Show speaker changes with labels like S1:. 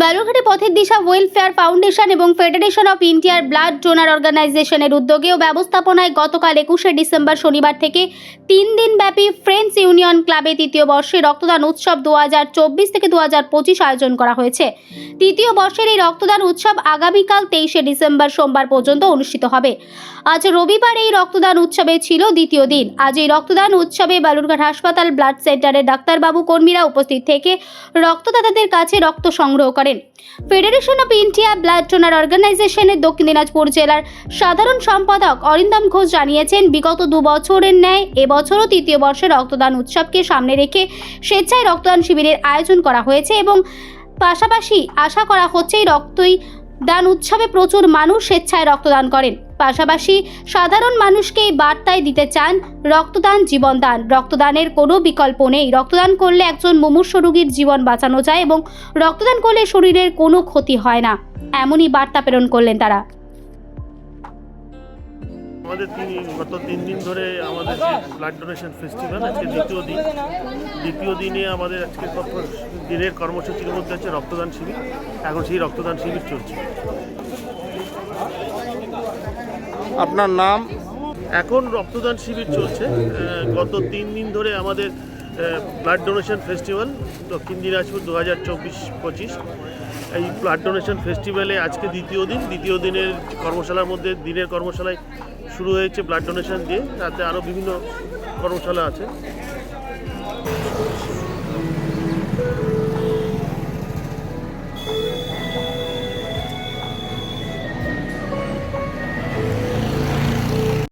S1: বালুরঘাটে পথের দিশা welfare foundation এবং ফেডারেশন অফ ইন্ডিয়ার ব্লাড ডোনার অর্গানাইজেশনের উদ্যোগে ও ব্যবস্থাপনায় গতকাল একুশে ডিসেম্বর শনিবার থেকে তিন দিন ব্যাপী ফ্রেন্ডস ইউনিয়ন ক্লাবে তৃতীয় বর্ষে রক্তদান উৎসব দু হাজার চব্বিশ থেকে দু হাজার পঁচিশ আয়োজন করা হয়েছে। তৃতীয় বর্ষের এই রক্তদান উৎসব আগামীকাল তেইশে ডিসেম্বর সোমবার পর্যন্ত অনুষ্ঠিত হবে। আজ রবিবার এই রক্তদান উৎসবে ছিল দ্বিতীয় দিন। আজ এই রক্তদান উৎসবে বালুরঘাট হাসপাতাল, ব্লাড সেন্টারের ডাক্তারবাবু কর্মীরা উপস্থিত থেকে রক্তদাতাদের কাছে রক্ত সংগ্রহ করেন। Federation of India blood donor অর্গানাইজেশনের দক্ষিণ দিনাজপুর জেলার সাধারণ সম্পাদক অরিন্দম ঘোষ জানিয়েছেন, বিগত দু বছরের ন্যায় এবছরও তৃতীয় বর্ষের রক্তদান উৎসবকে সামনে রেখে স্বেচ্ছায় রক্তদান শিবিরের আয়োজন করা হয়েছে এবং পাশাপাশি আশা করা হচ্ছে রক্তই দান উৎসবে প্রচুর মানুষ স্বেচ্ছায় রক্তদান করেন। পাশাপাশি সাধারণ মানুষকে এই বার্তায় দিতে চান রক্তদান জীবনদান। রক্তদানের কোনো বিকল্প নেই। রক্তদান করলে একজন মুমূর্ষ রোগীর জীবন বাঁচানো যায় এবং রক্তদান করলে শরীরের কোনো ক্ষতি হয় না। এমনই বার্তা প্রেরণ করলেন তারা।
S2: আমাদের তিন গত তিন দিন ধরে আমাদের যে ব্লাড ডোনেশন ফেস্টিভ্যাল আজকে দ্বিতীয় দিন। দ্বিতীয় দিনে আমাদের আজকে দিনের কর্মসূচির মধ্যে আছে রক্তদান শিবির। এখন সেই রক্তদান শিবির চলছে।
S3: আপনার নাম?
S2: এখন রক্তদান শিবির চলছে। গত তিন দিন ধরে আমাদের ব্লাড ডোনেশন ফেস্টিভ্যাল দক্ষিণ দিনাজপুর দু হাজার চব্বিশ পঁচিশ এই ব্লাড ডোনেশন ফেস্টিভ্যালে আজকে দ্বিতীয় দিন, দ্বিতীয় দিনের কর্মশালার মধ্যে, দিনের কর্মশালায় শুরু হয়েছে ব্লাড ডোনেশন দিয়ে। তাতে আরও বিভিন্ন কর্মশালা আছে।